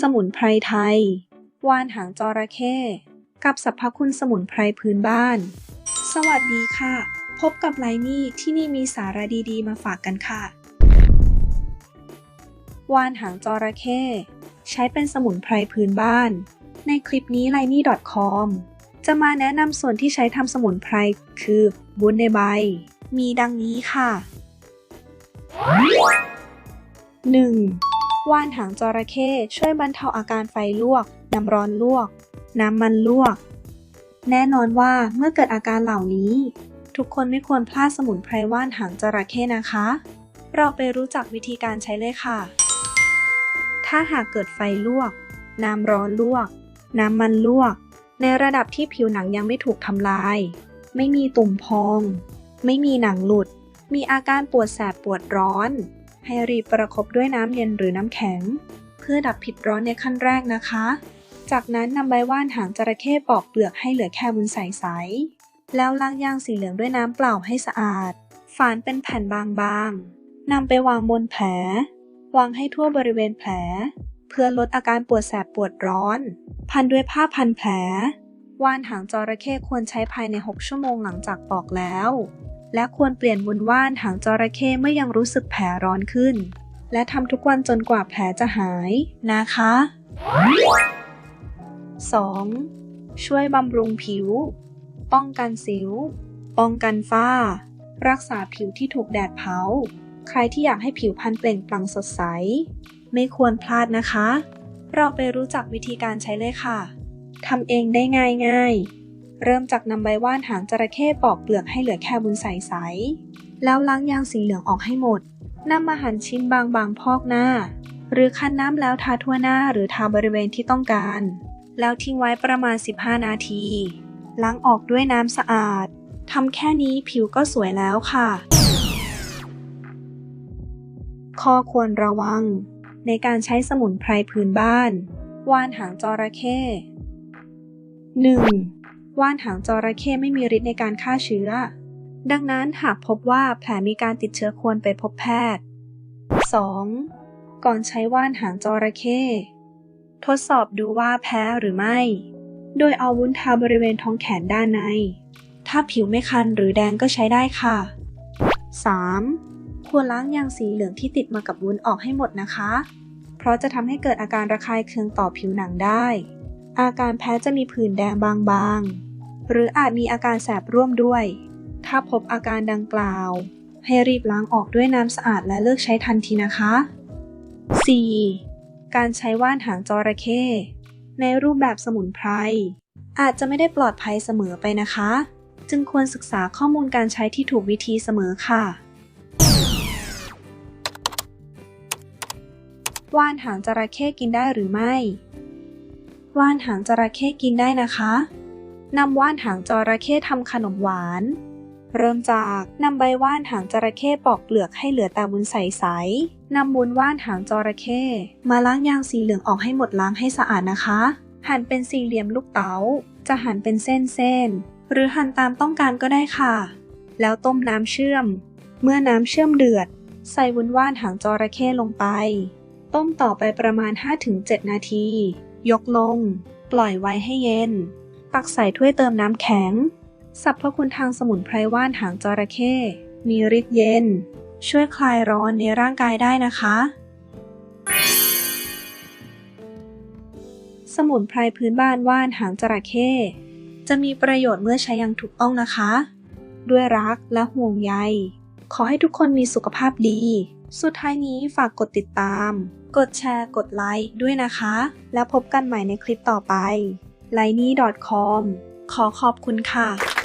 สมุนไพรไทย วานหางจระเข้ กับสรรพคุณสมุนไพรพื้นบ้าน สวัสดีค่ะ พบกับไลนี่ที่นี่มีสาระดีๆ มาฝากกันค่ะ วานหางจระเข้ใช้เป็นสมุนไพรพื้นบ้าน ในคลิปนี้ l i n e c o m จะมาแนะนำส่วนที่ใช้ทำสมุนไพรคือบุญในใบ มีดังนี้ค่ะ 1. ว่านหางจระเข้ช่วยบรรเทาอาการไฟลวก น้ำร้อนลวก น้ำมันลวก แน่นอนว่าเมื่อเกิดอาการเหล่านี้ ทุกคนไม่ควรพลาดสมุนไพรว่านหางจระเข้นะคะ เราไปรู้จักวิธีการใช้เลยค่ะ ถ้าหากเกิดไฟลวก น้ำร้อนลวก น้ำมันลวก ในระดับที่ผิวหนังยังไม่ถูกทำลาย ไม่มีตุ่มพอง ไม่มีหนังหลุด มีอาการปวดแสบปวดร้อน ให้รีบประคบด้วยน้ำเย็นหรือน้ำแข็ง เพื่อดับผิดร้อนในขั้นแรกนะคะ จากนั้นนำใบว่านหางจระเข้ปอกเปลือกให้เหลือแค่วุ้นใสๆแล้วล้างยางสีเหลืองด้วยน้ำเปล่าให้สะอาด ฝานเป็นแผ่นบางๆนำไปวางบนแผล วางให้ทั่วบริเวณแผล เพื่อลดอาการปวดแสบปวดร้อน พันด้วยผ้าพันแผลว่านหางจระเข้ควรใช้ภายใน 6 ชั่วโมงหลังจากปอกแล้ว และควรเปลี่ยนวุ้นว่านหางจระเข้เมื่อยังรู้สึกแผลร้อนขึ้น และทำทุกวันจนกว่าแผลจะหายนะคะ 2. ช่วยบำรุงผิว ป้องกันสิว ป้องกันฝ้า รักษาผิวที่ถูกแดดเผา ใครที่อยากให้ผิวพรรณเปล่งปลั่งสดใส ไม่ควรพลาดนะคะ เราไปรู้จักวิธีการใช้เลยค่ะทำเองได้ง่ายง่ายๆ เริ่มจากนำใบว่านหางจระเข้ปอกเปลือกให้เหลือแค่บุญใสๆแล้วล้างยางสีเหลืองออกให้หมดนำมาหั่นชิ้นบางๆพอกหน้า หรือคั้นน้ำแล้วทาทั่วหน้าหรือทาบริเวณที่ต้องการ แล้วทิ้งไว้ประมาณ 15 นาที ล้างออกด้วยน้ำสะอาดทำแค่นี้ผิวก็สวยแล้วค่ะ ข้อควรระวัง ในการใช้สมุนไพรพื้นบ้าน ว่านหางจระเข้ 1. ว่านหางจระเข้ไม่มีฤทธิ์ในการฆ่าเชื้อ ดังนั้นหากพบว่าแผลมีการติดเชื้อควรไปพบแพทย์ 2. ก่อนใช้ว่านหางจระเข้ทดสอบดูว่าแพ้หรือไม่ โดยเอาวุ้นทาบริเวณท้องแขนด้านใน ถ้าผิวไม่คันหรือแดงก็ใช้ได้ค่ะ 3. ควรล้างยางสีเหลืองที่ติดมากับวุ้นออกให้หมดนะคะ เพราะจะทำให้เกิดอาการระคายเคืองต่อผิวหนังได้ อาการแพ้จะมีผื่นแดงบางๆ หรืออาจมีอาการแสบร่วมด้วย ถ้าพบอาการดังกล่าว ให้รีบล้างออกด้วยน้ำสะอาดและเลิกใช้ทันทีนะคะ 4. การใช้ว่านหางจระเข้ในรูปแบบสมุนไพรอาจจะไม่ได้ปลอดภัยเสมอไปนะคะ จึงควรศึกษาข้อมูลการใช้ที่ถูกวิธีเสมอค่ะ ว่านหางจระเข้กินได้หรือไม่ ว่านหางจระเข้กินได้นะคะนำว่านหางจระเข้ทำขนมหวาน เริ่มจากนำใบว่านหางจระเข้ปอกเปลือกให้เหลือแต่วุ้นใสๆนำวุ้นว่านหางจระเข้มาล้างยางสีเหลืองออกให้หมดล้างให้สะอาดนะคะ หั่นเป็นสี่เหลี่ยมลูกเต๋า จะหั่นเป็นเส้นๆหรือหั่นตามต้องการก็ได้ค่ะ แล้วต้มน้ำเชื่อม เมื่อน้ำเชื่อมเดือด ใส่วุ้นว่านหางจระเข้ลงไป ต้มต่อไปประมาณ 5-7 นาที ยกลง ปล่อยไว้ให้เย็น ตักใส่ถ้วยเติมน้ำแข็งสรรพคุณทางสมุนไพรว่านหางจระเข้ มีฤทธิ์เย็น ช่วยคลายร้อนในร่างกายได้นะคะ สมุนไพรพื้นบ้านว่านหางจระเข้จะมีประโยชน์เมื่อใช้อย่างถูกต้องนะคะ ด้วยรักและห่วงใย ขอให้ทุกคนมีสุขภาพดี สุดท้ายนี้ฝากกดติดตาม กดแชร์ กดไลค์ด้วยนะคะ แล้วพบกันใหม่ในคลิปต่อไป l i n e c o m ขอขอบคุณค่ะ